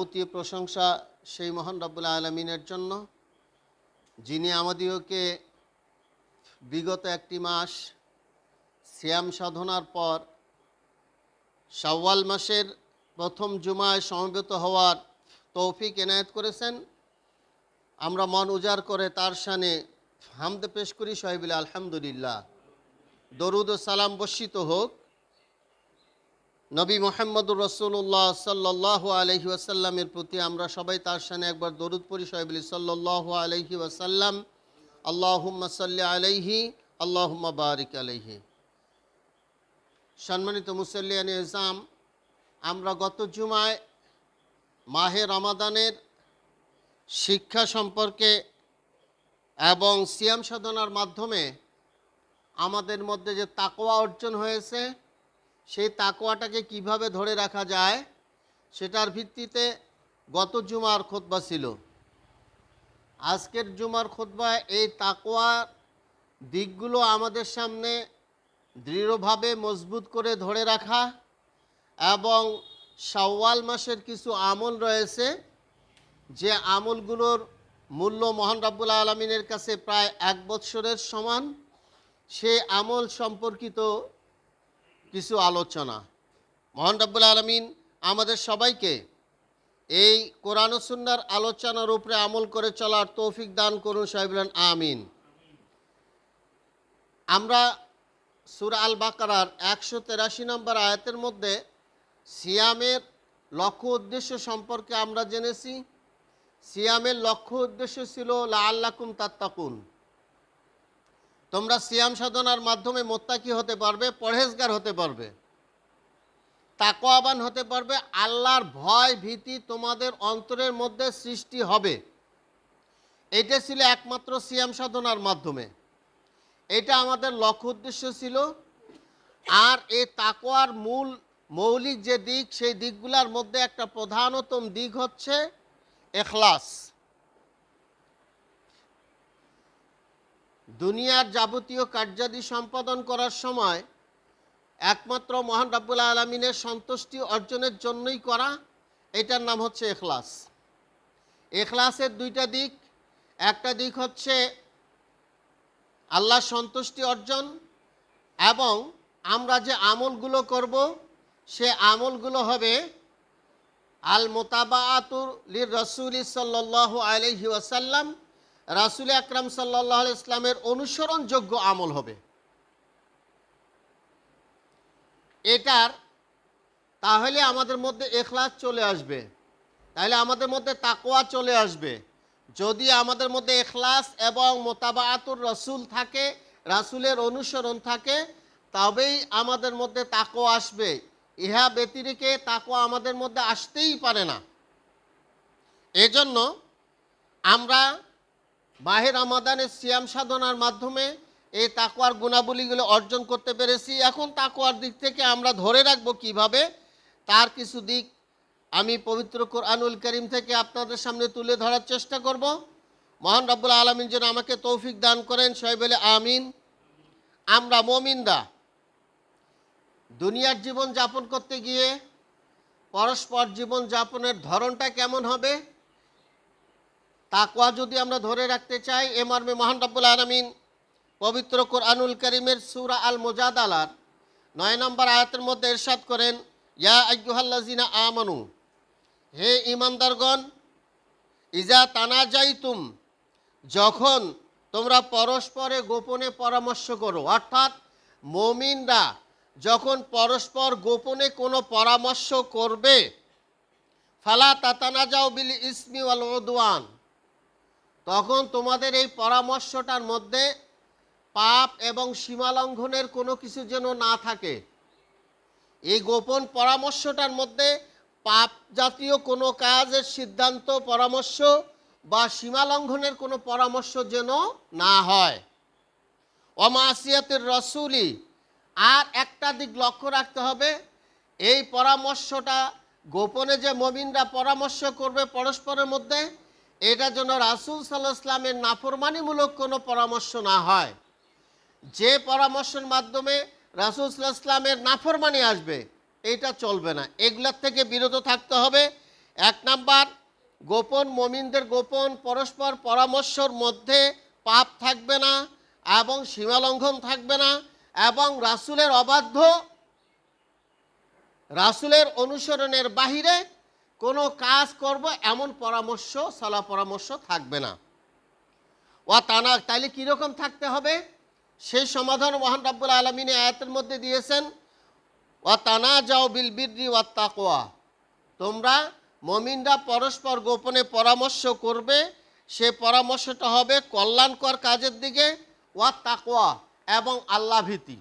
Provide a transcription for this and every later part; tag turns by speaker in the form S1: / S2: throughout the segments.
S1: যাবতীয় প্রশংসা সেই মহান রব্বুল আলমিনের জন্য, যিনি আমাদিওকে বিগত একটি মাস সিয়াম সাধনার পর শাওয়াল মাসের প্রথম জুমায় সমবেত হওয়ার তৌফিক এনায়েত করেছেন। আমরা মন উজাড় করে তার সানে হামদে পেশ করি সাহেবিল আলহামদুলিল্লাহ। দরুদ ও সালাম বর্ষিত হোক। নবী মোহাম্মদুর রসুল্লাহ সাল্লাহ আলহি ওয়াসাল্লামের প্রতি আমরা সবাই তার সামনে একবার দরুদ পড়ি সাহেবলি সাল্লাহ আলহি ওয়াসাল্লাম, আল্লাহুম্মা সাল্লি আলাইহি, আল্লাহুম্মা বারিক আলাইহি। সম্মানিত মুসল্লিয়ান ইজাম আমরা গত জুমায় মাহে রমাদানের শিক্ষা সম্পর্কে এবং সিয়াম সাধনার মাধ্যমে আমাদের মধ্যে যে তাকোয়া অর্জন হয়েছে সেই তাকোয়াটাকে কীভাবে ধরে রাখা যায় সেটার ভিত্তিতে গত জুমার খোতবা ছিল। আজকের জুমার খোতবায় এই তাকোয়ার দিকগুলো আমাদের সামনে দৃঢ়ভাবে মজবুত করে ধরে রাখা এবং শাওয়াল মাসের কিছু আমল রয়েছে, যে আমলগুলোর মূল্য মহান রাব্বুল আলমিনের কাছে প্রায় এক বৎসরের সমান। সে আমল সম্পর্কিত কিছু আলোচনা। মহান রাব্বুল আলমিন আমাদের সবাইকে এই কোরআন সুন্নার আলোচনার উপরে আমল করে চলার তৌফিক দান করুন সাহেবরান আমিন। আমরা সুর আল বাকারার একশো তেরাশি নম্বর আয়াতের মধ্যে সিয়ামের লক্ষ্য উদ্দেশ্য সম্পর্কে আমরা জেনেছি। সিয়ামের লক্ষ্য উদ্দেশ্য ছিল লা আল্লাকুম তাত্তাকুন। তোমরা সিয়াম সাধনার মাধ্যমে মোত্তাকি হতে পারবে, পরহেজগার হতে পারবে তাকোয়াবান হতে পারবে, আল্লাহর ভয় ভীতি তোমাদের অন্তরের মধ্যে সৃষ্টি হবে। এটা ছিল একমাত্র সিয়াম সাধনার মাধ্যমে। এটা আমাদের লক্ষ্য উদ্দেশ্য ছিল। আর এই তাকোয়ার মূল মৌলিক যে দিক, সেই দিকগুলোর মধ্যে একটা প্রধানতম দিক হচ্ছে এখলাস। দুনিয়ার যাবতীয় কার্যাদি সম্পাদন করার সময় একমাত্র মহান রাব্বুল আলমিনের সন্তুষ্টি অর্জনের জন্যই করা, এটার নাম হচ্ছে এখলাস এখলাসের দুইটা দিক। একটা দিক হচ্ছে আল্লাহ সন্তুষ্টি অর্জন এবং আমরা যে আমলগুলো করব, সে আমলগুলো হবে আল মোতাবাতুর লির রসুল সাল্লাহ আলহি ওয়াসাল্লাম রাসুল আকরাম সাল্লাহ ইসলামের অনুসরণযোগ্য আমল হবে। এটার তাহলে আমাদের মধ্যে এখলাস চলে আসবে। তাহলে আমাদের মধ্যে তাকোয়া চলে আসবে। যদি আমাদের মধ্যে এখলাস এবং মোতাবাতুর রসুল থাকে, রাসুলের অনুসরণ থাকে, তবেই আমাদের মধ্যে তাকো আসবে। ইহা ব্যতিরিকে তাকো আমাদের মধ্যে আসতেই পারে না। এজন্য আমরা বাহের আমাদানের সিয়াম সাধনার মাধ্যমে এই তাকোয়ার গুণাবলীগুলো অর্জন করতে পেরেছি। এখন তাকোয়ার দিক থেকে আমরা ধরে রাখব কীভাবে? তার কিছু দিক আমি পবিত্র কোরআনুল করিম থেকে আপনাদের সামনে তুলে ধরার চেষ্টা করব। মহান রব্বুল আলমিন যেন আমাকে তৌফিক দান করেন, সবাই বলে আমিন। আমরা মমিনরা দুনিয়ার জীবন যাপন করতে গিয়ে পরস্পর জীবন যাপনের ধরনটা কেমন হবে? তাকওয়া যদি আমরা ধরে রাখতে চাই, এ মর্মে মহান রব্বুল আলমিন পবিত্র কোরআনুল করিমের সুরা আল মোজাদালার নয় নম্বর আয়াতের মধ্যে এরশাদ করেন, ইয়া আজ্ঞুহাল্লাজিনা আমানু, হে ইমানদারগণ ইজা তানা যাইতুম যখন তোমরা পরস্পরে গোপনে পরামর্শ করো, অর্থাৎ মমিনরা যখন পরস্পর গোপনে কোনো পরামর্শ করবে, ফালা তাতানা যাও বিল ইসমি ওয়াল ওদওয়ান তখন তোমাদের এই পরামর্শটার মধ্যে পাপ এবং সীমালঙ্ঘনের কোনো কিছু যেন না থাকে। এই গোপন পরামর্শটার মধ্যে পাপ জাতীয় কোনো কাজের সিদ্ধান্ত, পরামর্শ বা সীমালঙ্ঘনের কোনো পরামর্শ যেন না হয়। অমাসিয়াতের রসুলি আর একটা দিক লক্ষ্য রাখতে হবে। এই পরামর্শটা গোপনে যে মমিনরা পরামর্শ করবে পরস্পরের মধ্যে এটা যেন রাসুল সাল্লাহ ইসলামের নাফরমানিমূলক কোনো পরামর্শ না হয়। যে পরামর্শের মাধ্যমে রাসুল সাল্লাহ ইসলামের নাফরমানি আসবে, এটা চলবে না। এগুলার থেকে বিরত থাকতে হবে। এক নাম্বার, গোপন মমিনদের গোপন পরস্পর পরামর্শর মধ্যে পাপ থাকবে না এবং সীমালঙ্ঘন থাকবে না এবং রাসুলের অবাধ্য, রাসুলের অনুসরণের বাহিরে কোনো কাজ করব, এমন পরামর্শ, সলা পরামর্শ থাকবে না। ও তানা, তাইলে কীরকম থাকতে হবে? সেই সমাধান মহান রাব্বুল আলমিনে আয়াতের মধ্যে দিয়েছেন ও তানা যাও বিল বিদ্রি ওয়া তাকোয়া। তোমরা মমিনরা পরস্পর গোপনে পরামর্শ করবে, সে পরামর্শটা হবে কল্যাণকর কাজের দিকে, ওয়া তাকোয়া এবং আল্লাহ ভীতি।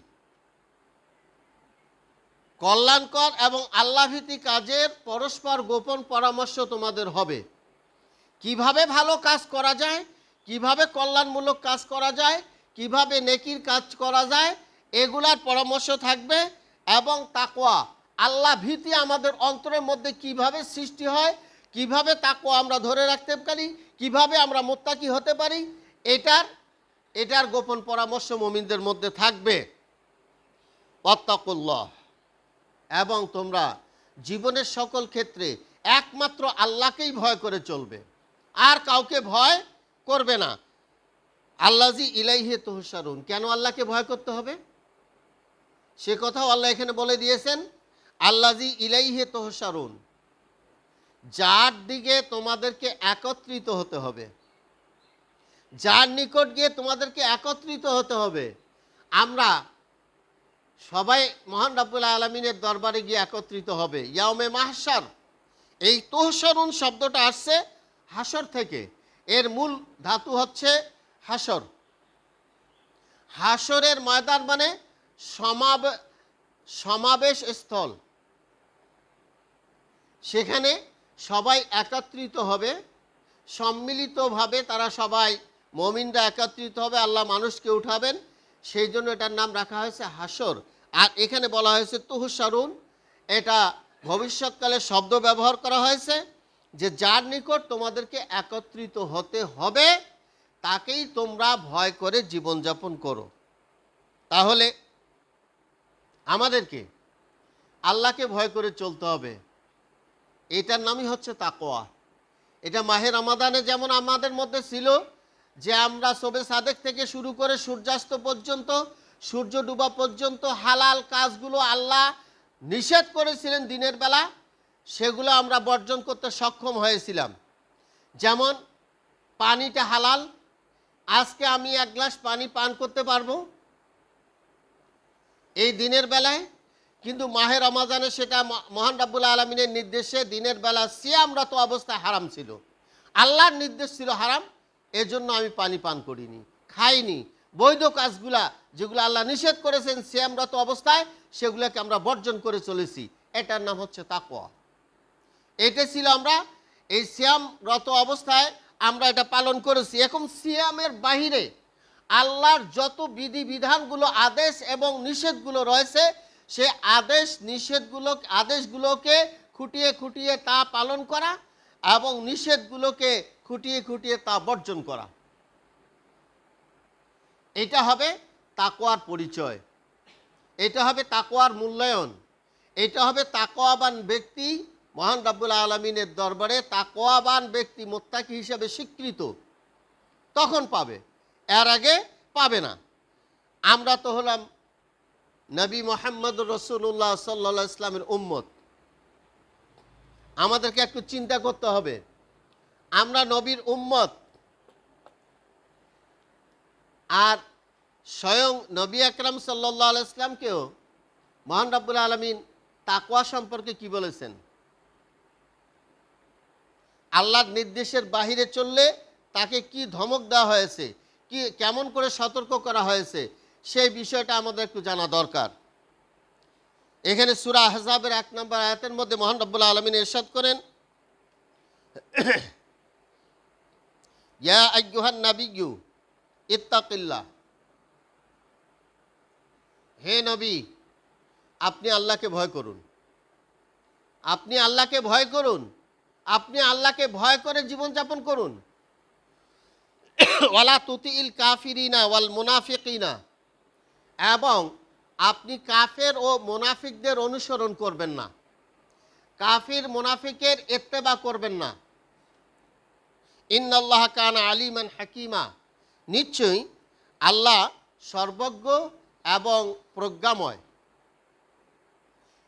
S1: কল্যাণকর এবং আল্লাভীতি কাজের পরস্পর গোপন পরামর্শ তোমাদের হবে। কীভাবে ভালো কাজ করা যায়? কীভাবে কল্যাণমূলক কাজ করা যায়? কীভাবে নেকির কাজ করা যায়? এগুলার পরামর্শ থাকবে এবং তাকোয়া আল্লাহ ভীতি আমাদের অন্তরের মধ্যে কীভাবে সৃষ্টি হয়? কীভাবে তাকোয়া আমরা ধরে রাখতে পারি? কীভাবে আমরা মোত্তাকি হতে পারি? এটার এটার গোপন পরামর্শ মমিনদের মধ্যে থাকবে। অত্তাকুল্লাহ এবং তোমরা জীবনের সকল ক্ষেত্রে একমাত্র আল্লাহকেই ভয় করে চলবে। আর কাউকে ভয় করবে না। আল্লাজি ইলাইহে তোহসারুন কেন আল্লাহকে ভয় করতে হবে? সে কথাও আল্লাহ এখানে বলে দিয়েছেন আল্লাজি ইলাইহে তোহসারুন যার দিকে তোমাদেরকে একত্রিত হতে হবে, যার নিকট গিয়ে তোমাদেরকে একত্রিত হতে হবে, আমরা সবাই মহান রাব্বুল আলমিনের দরবারে গিয়ে একত্রিত হবে। ইয়ামে মাহসার এই তোহসরুন শব্দটা আসছে হাসর থেকে। এর মূল ধাতু হচ্ছে হাসর হাসরের ময়দান মানে সমাবে, সমাবেশ স্থল। সেখানে সবাই একত্রিত হবে। সম্মিলিতভাবে তারা সবাই, মমিনরা একত্রিত হবে, আল্লাহ মানুষকে উঠাবেন। সেই জন্য এটার নাম রাখা হয়েছে হাসর আর এখানে বলা হয়েছে তুহুসারুন এটা ভবিষ্যৎকালে শব্দ ব্যবহার করা হয়েছে যে যার নিকট তোমাদেরকে একত্রিত হতে হবে, তাকেই তোমরা ভয় করে জীবনযাপন করো। তাহলে আমাদেরকে আল্লাহকে ভয় করে চলতে হবে। এটার নামই হচ্ছে তাকোয়া এটা মাহের আমাদানে যেমন আমাদের মধ্যে ছিল যে আমরা সবে সাদেক থেকে শুরু করে সূর্যাস্ত পর্যন্ত, সূর্য ডুবা পর্যন্ত হালাল কাজগুলো আল্লাহ নিষেধ করেছিলেন দিনের বেলা, সেগুলো আমরা বর্জন করতে সক্ষম হয়েছিলাম। যেমন, পানিটা হালাল, আজকে আমি এক গ্লাস পানি পান করতে পারব এই দিনের বেলায়, কিন্তু মাহে রমাজানে সেটা মহান রাব্বুল আলমিনের নির্দেশে দিনের বেলা সিয়ামরত অবস্থায় হারাম ছিল। আল্লাহর নির্দেশ ছিল হারাম এজন্য আমি পানি পান করিনি, খাইনি। বৈধ কাজগুলা যেগুলো আল্লাহ নিষেধ করেছেন সিয়ামরত অবস্থায় সেগুলোকে আমরা বর্জন করে চলেছি। এটার নাম হচ্ছে তাকোয়া এটা ছিল আমরা এই সিয়ামরত অবস্থায় আমরা এটা পালন করেছি। এখন সিয়ামের বাহিরে আল্লাহর যত বিধি বিধানগুলো, আদেশ এবং নিষেধগুলো রয়েছে, সে আদেশ, নিষেধগুলো, আদেশগুলোকে খুঁটিয়ে খুঁটিয়ে তা পালন করা এবং নিষেধগুলোকে খুঁটিয়ে খুঁটিয়ে তা বর্জন করা। এটা হবে তাকোয়ার পরিচয়। এটা হবে তাকোয়ার মূল্যায়ন। এটা হবে তাকোয়াবান ব্যক্তি, মহান রাব্বুল আলমিনের দরবারে তাকোয়াবান ব্যক্তি মোত্তাকি হিসাবে স্বীকৃত। তখন পাবে। এর আগে পাবে না। আমরা তো হলাম নবী মোহাম্মদ রসুল্লাহ সাল্লা ইসলামের উম্মত। আমাদেরকে একটু চিন্তা করতে হবে। আমরা নবীর উম্মত। আর স্বয়ং নবী আকরাম সাল্লাহ ইসলামকেও মহান রাব্বুল আলমিন তাকওয়া সম্পর্কে কি বলেছেন? আল্লাহর নির্দেশের বাহিরে চললে তাকে কি ধমক দেওয়া হয়েছে? কি, কেমন করে সতর্ক করা হয়েছে? সেই বিষয়টা আমাদের একটু জানা দরকার। এখানে সুরা আহজাবের এক নম্বর আয়াতের মধ্যে মহান রব্বুল আলমিন এরশাদ করেন ইয়া আজ্ঞুহান নাবিগু ইত্তাকিল্লাহ হে নবী আপনি আল্লাহকে ভয় করুন। আপনি আল্লাহকে ভয় করুন। আপনি আল্লাহকে ভয় করে জীবনযাপন করুন। ওয়ালা তুতি ইল কাফিরিনা ওয়াল মুনাফিকিনা। এবং আপনি কাফের ও মোনাফিকদের অনুসরণ করবেন না। কাফির মুনাফিকের এত্তেবা করবেন না। ইন্নাল্লাহ কান আলিমান হাকিমা। নিশ্চয়ই আল্লাহ সর্বজ্ঞ এবং প্রজ্ঞাময়।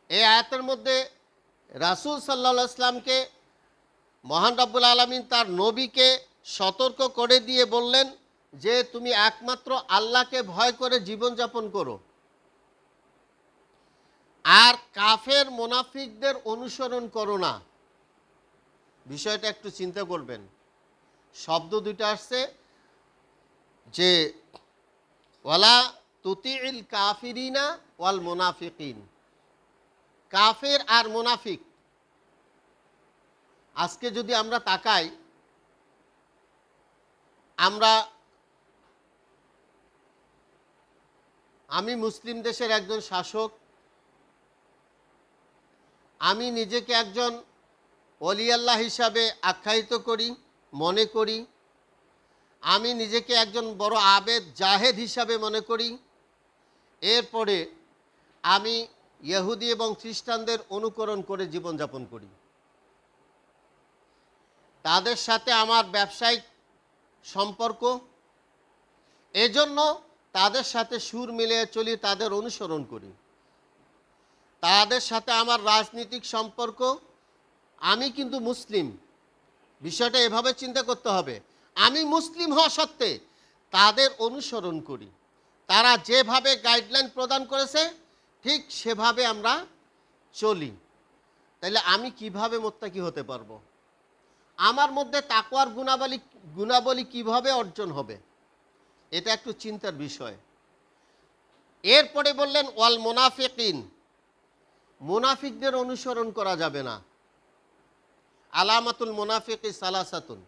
S1: এই আয়াতের মধ্যে রাসূল সাল্লাহ ইসলামকে মহান রব্বুল আলমিন তার নবীকে সতর্ক করে দিয়ে বললেন যে, তুমি একমাত্র আল্লাহকে ভয় করে জীবনযাপন করো। আর কাফের মোনাফিকদের অনুসরণ করো না। বিষয়টা একটু চিন্তা করবেন। শব্দ দুইটা আসছে, যে ওয়ালা তুতিল কাফিরিনা ওয়াল মোনাফিকিন। কাফের আর মোনাফিক। আজকে যদি আমরা তাকাই, আমরা আমি মুসলিম দেশের একজন শাসক, আমি নিজেকে একজন অলিয়াল্লাহ হিসাবে আখ্যায়িত করি মনে করি। আমি নিজেকে একজন বড় আবেদ জাহেদ হিসাবে মনে করি। এরপরে আমি ইহুদি এবং খ্রিস্টানদের অনুকরণ করে জীবনযাপন করি। তাদের সাথে আমার ব্যবসায়িক সম্পর্ক। এজন্য তাদের সাথে সুর মিলিয়ে চলি, তাদের অনুসরণ করি। তাদের সাথে আমার রাজনৈতিক সম্পর্ক। আমি কিন্তু মুসলিম। বিষয়টা এভাবে চিন্তা করতে হবে। আমি মুসলিম হওয়া সত্ত্বে তাদের অনুসরণ করি। তারা যেভাবে গাইডলাইন প্রদান করেছে, ঠিক সেভাবে আমরা চলি। তাহলে আমি কীভাবে মোত্তাকি হতে পারব? আমার মধ্যে তাকওয়ার গুণাবলী গুণাবলী কীভাবে অর্জন হবে? এটা একটু চিন্তার বিষয়। এরপরে বললেন, ওয়াল মোনাফিকিন। মুনাফিকদের অনুসরণ করা যাবে না। আলামাতুল মোনাফিক সালাসাতুন।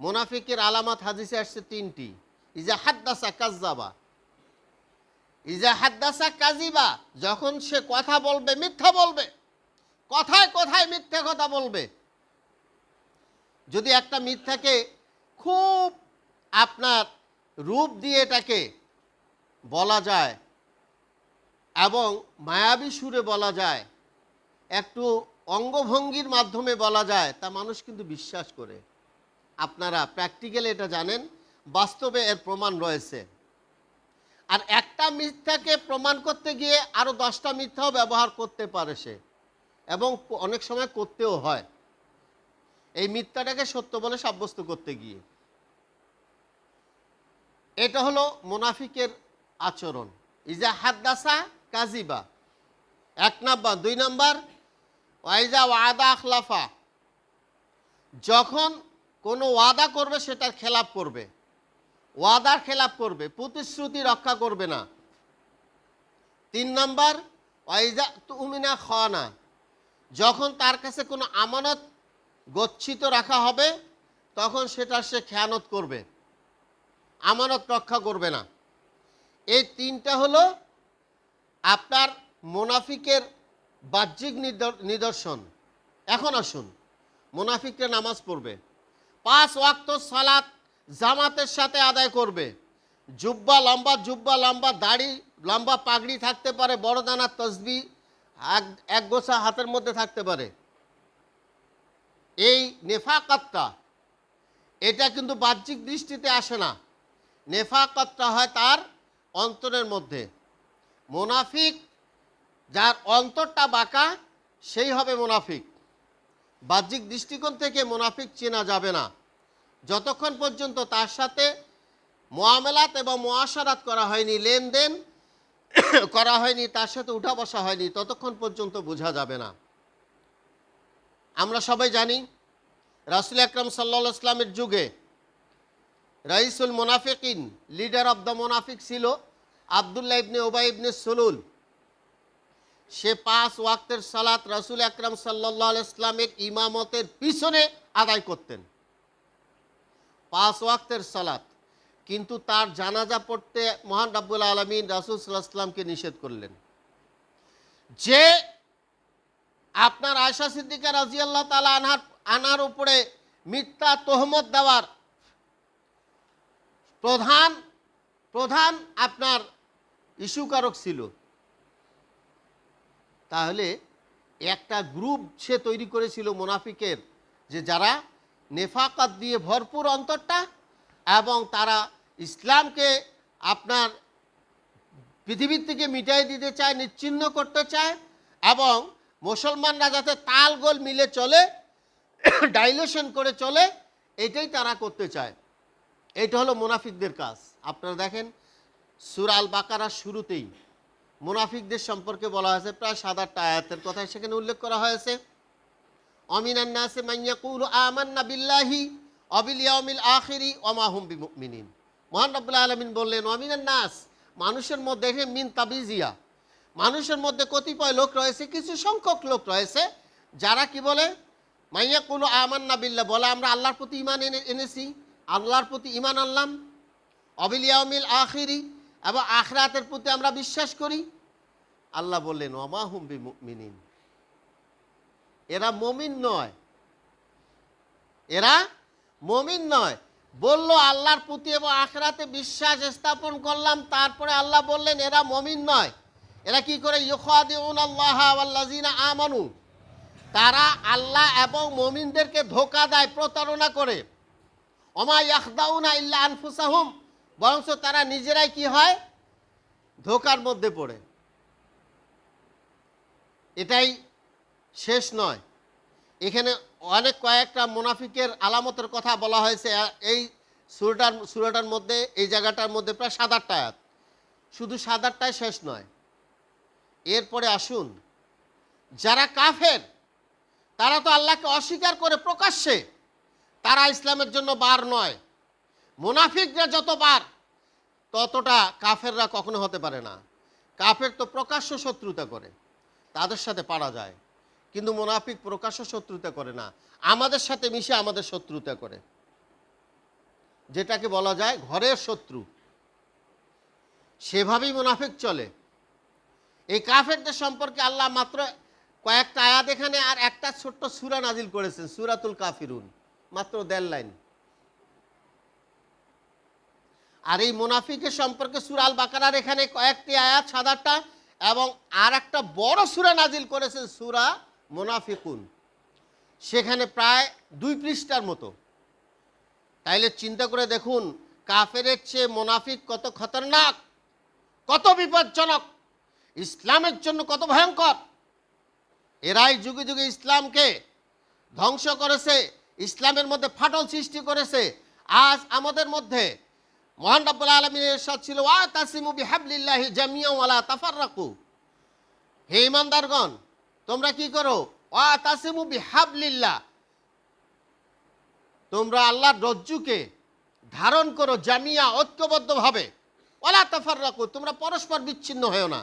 S1: মোনাফিকের আলামাত হাদিসে আসছে তিনটি। ইজা হাদ্দাসা কাজ্জাবা ইজা হাদ্দাসা কাজিবা যখন সে কথা বলবে, মিথ্যা বলবে, কথায় কথায় মিথ্যা কথা বলবে, যদি একটা মিথ্যাকে খুব আপনার রূপ দিয়ে এটাকে বলা যায় এবং মায়াবী সুরে বলা যায়, একটু অঙ্গভঙ্গির মাধ্যমে বলা যায়, তা মানুষ কিন্তু বিশ্বাস করে। আপনারা প্র্যাকটিক্যালি এটা জানেন, বাস্তবে এর প্রমাণ রয়েছে। আর একটা মিথ্যাকে প্রমাণ করতে গিয়ে আরও দশটা মিথ্যাও ব্যবহার করতে পারে সে, এবং অনেক সময় করতেও হয়। এই মিথ্যাটাকে সত্য বলে সাব্যস্ত করতে গিয়ে। এটা হলো মোনাফিকের আচরণ। ইজা হাদ্দাসা কাজিবা এক নাম্বার। দুই নাম্বার ওয়াইজা ওয়াদা আখলাফা। যখন কোনো ওয়াদা করবে সেটার খেলাপ করবে। ওয়াদার খেলাপ করবে, প্রতিশ্রুতি রক্ষা করবে না। তিন নাম্বার, ওয়াইজা তুমিনা খানা যখন তার কাছে কোনো আমানত গচ্ছিত রাখা হবে, তখন সেটা সে খেয়ানত করবে। আমানত রক্ষা করবে না। এই তিনটা হলো আপনার মোনাফিকের বাহ্যিক নিদর- নিদর্শন। এখন আসুন, মোনাফিকরা নামাজ পড়বে। পাঁচ ওয়াক্ত সালাত জামাতের সাথে আদায় করবে। জুব্বা লম্বা জুব্বা লম্বা, দাড়ি লম্বা, পাগড়ি থাকতে পারে, বড় দানার তসবি, এক এক গোছা হাতের মধ্যে থাকতে পারে। এই নেফাকাতটা, এটা কিন্তু বাহ্যিক দৃষ্টিতে আসে না। নেফাকাতটা হয় তার অন্তরের মধ্যে। মোনাফিক যার অন্তরটা বাঁকা, সেই হবে মোনাফিক। বাহ্যিক দৃষ্টিকোণ থেকে মোনাফিক চেনা যাবে না। যতক্ষণ পর্যন্ত তার সাথে মোয়ামেলাত এবং মোয়াশারাত করা হয়নি, লেনদেন করা হয়নি, তার সাথে উঠা বসা হয়নি, ততক্ষণ পর্যন্ত বোঝা যাবে না। আমরা সবাই জানি, রাসুল আকরম সাল্লা ইসলামের যুগে রাইসুল মোনাফিকিন, লিডার অব দ্য মোনাফিক ছিল আবদুল্লাহ ইবনে ওবাই ইবনে সুলুল। সে পাঁচ ওয়াক্তের সালাত রাসুল আকরাম সাল্লাহ ইসলামের ইমামতের পিছনে আদায় করতেন। পাঁচ ওয়াক্তের সালাত, কিন্তু তার জানাজা পড়তে মহান রাব্বুল আলমিন রাসুল সাল্লাহ ইসলামকে নিষেধ করলেন। যে আপনার আয়সা সিদ্দিকা রাজিয়াল্লাহ তালা আনহার আনার উপরে মিথ্যা তোহমত দেওয়ার প্রধান প্রধান আপনার ইস্যুকারক ছিল। তাহলে একটা গ্রুপ সে তৈরি করেছিল মোনাফিকের যে যারা নেফাকাত দিয়ে ভরপুর অন্তরটা এবং তারা ইসলামকে আপনার পৃথিবীর থেকে মিটাই দিতে চায়, নিচ্ছিন্ন করতে চায় এবং মুসলমানরা যাতে তাল গোল মিলে চলে ডাইলেশন করে চলে, এটাই তারা করতে চায়। এটা হলো মুনাফিকদের কাজ। আপনারা দেখেন, সুর আল বাকারার শুরুতেই মুনাফিকদের সম্পর্কে বলা হয়েছে, প্রায় সাত আটটা আয়াতের কথা সেখানে উল্লেখ করা হয়েছে। অমিনান নাসে মাইয়াকুল আমান্না বিল্লাহি অবিল ইয়াউমিল আখিরি অমাহুম বিমুমিনিন। মহান রব্বুল আলমিন বললেন, অমিনান নাস, মানুষের মধ্যে মিন তাবিজিয়া, মানুষের মধ্যে কতিপয় লোক রয়েছে, কিছু সংখ্যক লোক রয়েছে, যারা কি বলে মাইয়াকুল আমান্না বিল্লাহ, বলে আমরা আল্লাহর প্রতি ইমান এনে, এনেছি, আল্লাহর প্রতি ইমান আনলাম অবিল ইয়াউমিল আখিরি এবং আখরাতের প্রতি আমরা বিশ্বাস করি। আল্লাহ বললেন অমাহুম বিমুমিনিন। এরা মমিন নয়। এরা মমিন নয়। বলল, আল্লাহর প্রতি এবং আখরাতে বিশ্বাস স্থাপন করলাম, তারপরে আল্লাহ বললেন, এরা মমিন নয়। এরা কি করে? আমানু। তারা আল্লাহ এবং মমিনদেরকে ধোকা দেয়, প্রতারণা করে। অমা ইয়াখদাউনা ইল্লা আনফুসাহুম। বরঞ্চ তারা নিজেরাই কি হয়? ধোকার মধ্যে পড়ে। এটাই শেষ নয়। এখানে অনেক কয়েকটা মুনাফিকের আলামতের কথা বলা হয়েছে। এই সুরটার, সুরাটার মধ্যে, এই জায়গাটার মধ্যে প্রায় সাত আটটা আয়াত। শুধু সাত আটটায় শেষ নয়। এরপরে আসুন। যারা কাফের, তারা তো আল্লাহকে অস্বীকার করে প্রকাশ্যে তারা ইসলামের জন্য বার নয়। মুনাফিকরা যত বার ততটা কাফেররা কখনো হতে পারে না। কাফের তো প্রকাশ্য শত্রুতা করে, তাদের সাথে পারা যায়। কিন্তু মুনাফিক প্রকাশ্য শত্রুতা করে না, আমাদের সাথে মিশে আমাদের শত্রুতা করে। যেটাকে বলা যায় ঘরের শত্রু। সেভাবেই মুনাফিক চলে। এই কাফেরদের সম্পর্কে আল্লাহ মাত্র কয়েকটা আয়াত এখানে, আর একটা ছোট্ট সুরা নাজিল করেছেন, সুরাতুল কাফিরুন, মাত্র দেড় লাইন। আর এই মুনাফিকের সম্পর্কে সুরাল বাকারার এখানে কয়েকটি আয়াত সাদারটা এবং আর একটা বড় সুরা নাজিল করেছেন সুরা মুনাফিকুন। সেখানে প্রায় দুই পৃষ্ঠার মতো। তাইলে চিন্তা করে দেখুন, কাফেরের চেয়ে মুনাফিক কত খতরনাক, কত বিপজ্জনক, ইসলামের জন্য কত ভয়ঙ্কর। এরাই যুগে যুগে ইসলামকে ধ্বংস করেছে, ইসলামের মধ্যে ফাটল সৃষ্টি করেছে। আজ আমাদের মধ্যে মহান রব্বুল আলমীর এরশাদ ছিল, ওয়া তাসিমু বিহাবলিল্লাহি জামিয়া ওয়ালা তাফাররাকু। হে ইমানদারগণ, তোমরা কি করো? ওয়া তাসিমু বিহাবলিল্লাহ। তোমরা আল্লাহর রজ্জুকে ধারণ করো জামিয়া ঐক্যবদ্ধভাবে। ওলা তাফাররাকু, তোমরা পরস্পর বিচ্ছিন্ন হয়েও না।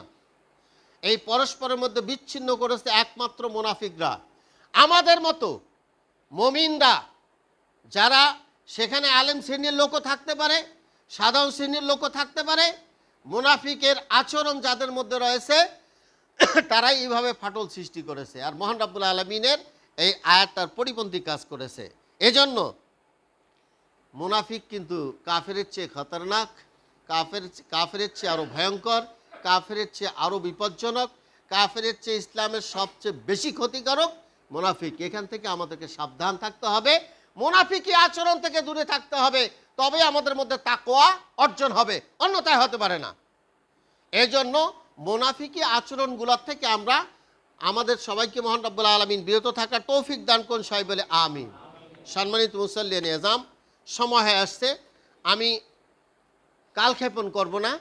S1: এই পরস্পরের মধ্যে বিচ্ছিন্ন করেছে একমাত্র মুনাফিকরা। আমাদের মতো মমিনরা যারা সেখানে আলেম শ্রেণির লোকও থাকতে পারে সাধারণ শ্রেণির লোকও থাকতে পারে, মুনাফিকের আচরণ যাদের মধ্যে রয়েছে, তারাই এইভাবে ফাটল সৃষ্টি করেছে। আর মোহান রাব্বুল আলমিনের এই আয়াতটার পরিপন্থী কাজ করেছে। এজন্য মুনাফিক কিন্তু কাফেরের চেয়ে খতরনাক, কাফের কাফেরের চেয়ে আরও ভয়ঙ্কর, কাফেরের চেয়ে আরও বিপজ্জনক, কাফেরের চেয়ে ইসলামের সবচেয়ে বেশি ক্ষতিকারক মুনাফিক। এখান থেকে আমাদেরকে সাবধান থাকতে হবে। মুনাফিকি আচরণ থেকে দূরে থাকতে হবে। তবে আমাদের মধ্যে তাকোয়া অর্জন হবে, অন্যথায় হতে পারে না। এজন্য মোনাফিকি আচরণগুলোর থেকে আমরা আমাদের সবাইকে মহান রব্বুল আলমিন বিরত থাকার তৌফিক দান করুন, সবাই বলে আমিন। সম্মানিত মুসল্লিয়ান এজাম সময় হয়ে আসছে। আমি কালক্ষেপণ করব না।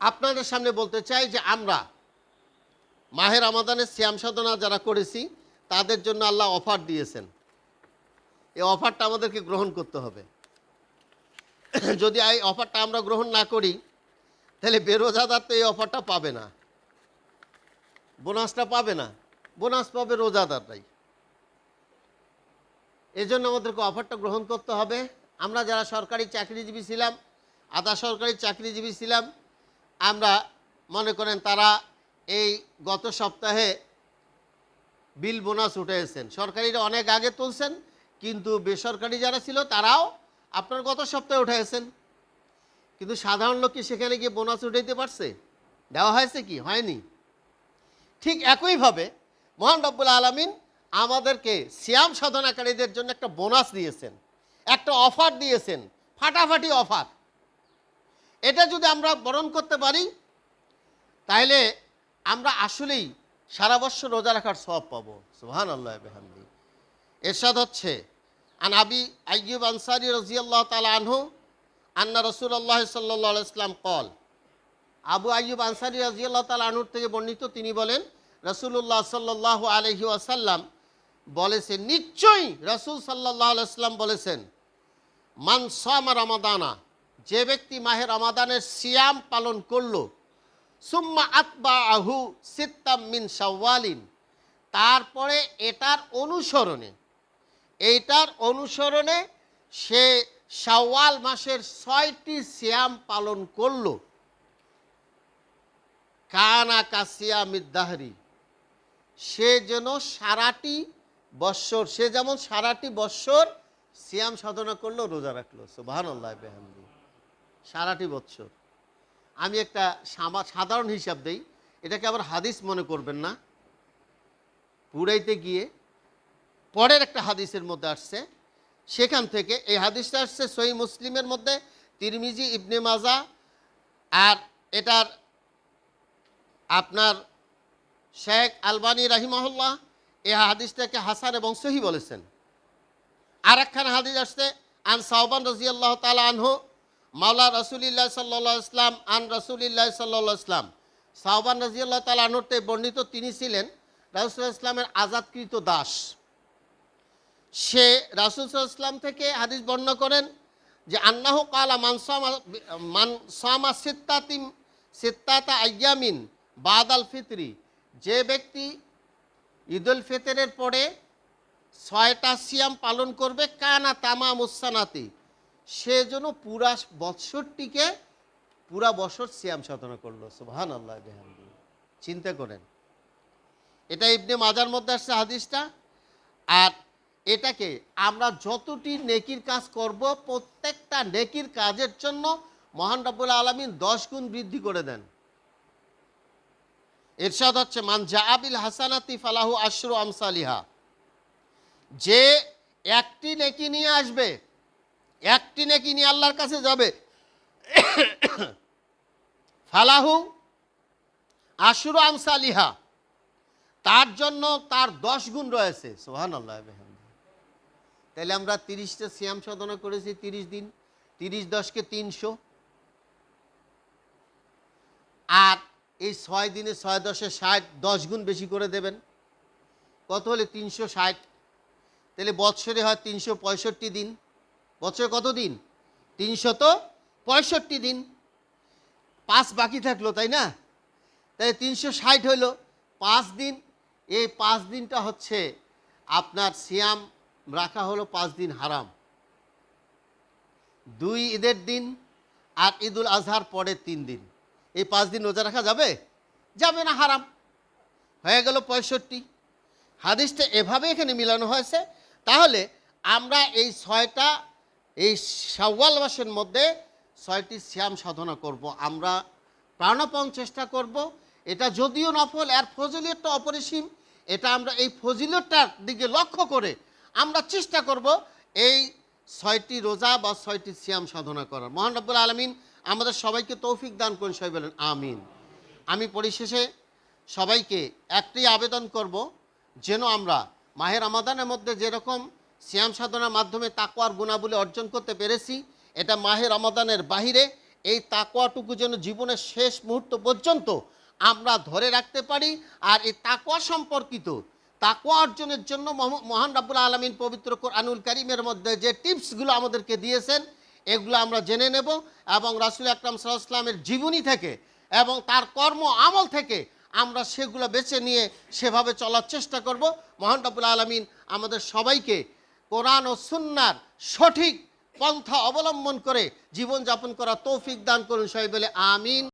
S1: আপনাদের সামনে বলতে চাই যে আমরা মাহের আমাদানের শ্যাম সাধনা যারা করেছি, তাদের জন্য আল্লাহ অফার দিয়েছেন। এই অফারটা আমাদেরকে গ্রহণ করতে হবে। যদি এই অফারটা আমরা গ্রহণ না করি, তাহলে বেরোজাদার তো এই অফারটা পাবে না। বোনাসটা পাবে না। বোনাস পাবে রোজাদাররাই। এই জন্য আমাদেরকে অফারটা গ্রহণ করতে হবে। আমরা যারা সরকারি চাকরিজীবী ছিলাম, আধা সরকারি চাকরিজীবী ছিলাম, আমরা মনে করেন তারা এই গত সপ্তাহে বিল বোনাস উঠেছেন সরকারিরা অনেক আগে তুলছেন কিন্তু বেসরকারি যারা ছিল, তারাও আপনার গত সপ্তাহে উঠেছেন কিন্তু সাধারণ লোক কি সেখানে গিয়ে বোনাস উঠাইতে পারছে? দেওয়া হয়েছে কি? হয়নি। ঠিক একইভাবে মহান রব্বুল আলমিন আমাদেরকে সিয়াম সাধনাকারীদের জন্য একটা বোনাস দিয়েছেন। একটা অফার দিয়েছেন। ফাটাফাটি অফার এটা যদি আমরা বরণ করতে পারি, তাহলে আমরা আসলেই সারা বছর রোজা রাখার সব পাবো। সুহান আল্লাহ বেহামদি। এরশাদ হচ্ছে আন আবি আইয়ুব আনসারি রাজিয়াল্লাহ তালা আনহু আন্না রসুল্লাহ সাল্লাহ ইসলাম কল আবু আইয়ুব আনসারি রাজিয়াল্লাহ তালা আনুর থেকে বর্ণিত তিনি বলেন রসুল্লাহ সাল্লাহ আলহি আসাল্লাম বলেছেন, নিশ্চয়ই রসুল সাল্লাহ আলাইসলাম বলেছেন, মান সামা রমাদানা, যে ব্যক্তি মাহের রমাদানের সিয়াম পালন করল, সুম্মা আতবা আহু সিত্তাম মিন সাওয়ালিন তারপরে এটার অনুসরণে এইটার অনুসরণে সে শাওয়াল মাসের ছয়টি সিয়াম পালন করল। কানা কাসিয়া মিদ্দাহরি। সে যেন সারাটি বৎসর, সে যেমন সারাটি বৎসর সিয়াম সাধনা করল, রোজা রাখল। সুবাহান আল্লাহ বেহামদি। সারাটি বৎসর। আমি একটা সাধারণ হিসাব দেই। এটাকে আবার হাদিস মনে করবেন না। পুরাইতে গিয়ে পরের একটা হাদিসের মধ্যে আসছে, সেখান থেকে এই হাদিসটা আসছে সহি মুসলিমের মধ্যে, তিরমিজি, ইবনে মাজা, আর এটার আপনার শেখ আলবানী রাহিমহল্লাহ, এই হাদিসটাকে হাসান এবং সহি বলেছেন। আর একখান হাদিস আসছে, আন সাহবান রাজি আল্লাহ তালা আনহু, মাওলা রসুলিল্লাহ সাল্লাহ ইসলাম আন রসুলিল্লাহ সাল্লাহ ইসলাম সাহবান রাজি আল্লাহ তালা আনহতে বর্ণিত তিনি ছিলেন রাসুল্লাহ ইসলামের আজাদকৃত দাস। সে রাসুল ইসলাম থেকে হাদিস বর্ণনা করেন যে আন্নাহ কালা মানসামা সিত্তাতিম সিত্তাতা আয়ামিন বাদ আল ফিতরি। যে ব্যক্তি ঈদুল ফিতরের পরে ছয়টা সিয়াম পালন করবে, কানা তামা মুসানাতি সে যেন পুরা বৎসরটিকে, পুরা বছর সিয়াম সাধনা করল। সুবহান আল্লাহ চিন্তা করেন। এটা ইবনে মাজার মধ্যে আসছে হাদিসটা। আর এটাকে আমরা যতটি নেকির কাজ করব প্রত্যেকটা নেকির কাজের জন্য মহান রাব্বুল আলমিন দশ গুণ বৃদ্ধি করে দেন। এরশাদ হচ্ছে, মান জাহাবিল হাসানাতি ফালাহু আশরু আমসালিহা। যে একটি নেকি নিয়ে আসবে, একটি নেকি নিয়ে আল্লাহর কাছে যাবে, ফালাহু আশরু আমসালিহা। তার জন্য তার দশ গুণ রয়েছে। সোহান আল্লাহ তাহলে আমরা তিরিশটা সিয়াম সাধনা করেছি তিরিশ দিন। তিরিশ দশকে তিনশো। আর এই ছয় দিনে ছয় দশে ষাট, দশ গুণ বেশি করে দেবেন। কত হলে? তিনশো ষাট। তাহলে বৎসরে হয় তিনশো পঁয়ষট্টি দিন। বছরে কত দিন? তিনশত পঁয়ষট্টি দিন। পাঁচ বাকি থাকল, তাই না? তাই তিনশো ষাট হইল পাঁচ দিন, এই পাঁচ দিনটা হচ্ছে আপনার সিয়াম রাখা হলো পাঁচ দিন হারাম। দুই ঈদের দিন আর ঈদুল আজহার পরের তিন দিন। এই পাঁচ দিন রোজা রাখা যাবে? যাবে না, হারাম। হয়ে গেল পঁয়ষট্টি। হাদিসটা এভাবে এখানে মিলানো হয়েছে। তাহলে আমরা এই ছয়টা, এই শাওয়াল মাসের মধ্যে ছয়টি শ্যাম সাধনা করব। আমরা প্রাণপণ চেষ্টা করব। এটা যদিও নফল, এর ফজিলতটা অপরিসীম, এটা আমরা এই ফজিলতটার দিকে লক্ষ্য করে আমরা চেষ্টা করব এই ছয়টি রোজা বা ছয়টি সিয়াম সাধনা করার। মহান রব্বুল আলমিন আমাদের সবাইকে তৌফিক দান করেন, সবাই বলেন, আমিন। আমি পরিশেষে সবাইকে একটি আবেদন করব, যেন আমরা মাহের আমাদানের মধ্যে যেরকম সিয়াম সাধনার মাধ্যমে তাকোয়ার গুণাবলী অর্জন করতে পেরেছি, এটা মাহের আমাদানের বাহিরে এই তাকোয়াটুকু যেন জীবনের শেষ মুহূর্ত পর্যন্ত আমরা ধরে রাখতে পারি, আর এই তাকোয়া সম্পর্কিত তাকওয়া অর্জনের জন্য মহান রাব্বুল আলমিন পবিত্র কোরআনুল করিমের মধ্যে যে টিপসগুলো আমাদেরকে দিয়েছেন, এগুলো আমরা জেনে নেব এবং রাসুল আকরাম সাল্লামের জীবনী থেকে এবং তার কর্ম আমল থেকে আমরা সেগুলো বেছে নিয়ে সেভাবে চলার চেষ্টা করব। মহান রাব্বুল আলমিন আমাদের সবাইকে কোরআন ও সুন্নার সঠিক পন্থা অবলম্বন করে জীবনযাপন করা তৌফিক দান করুন। সবাই বলে আমিন।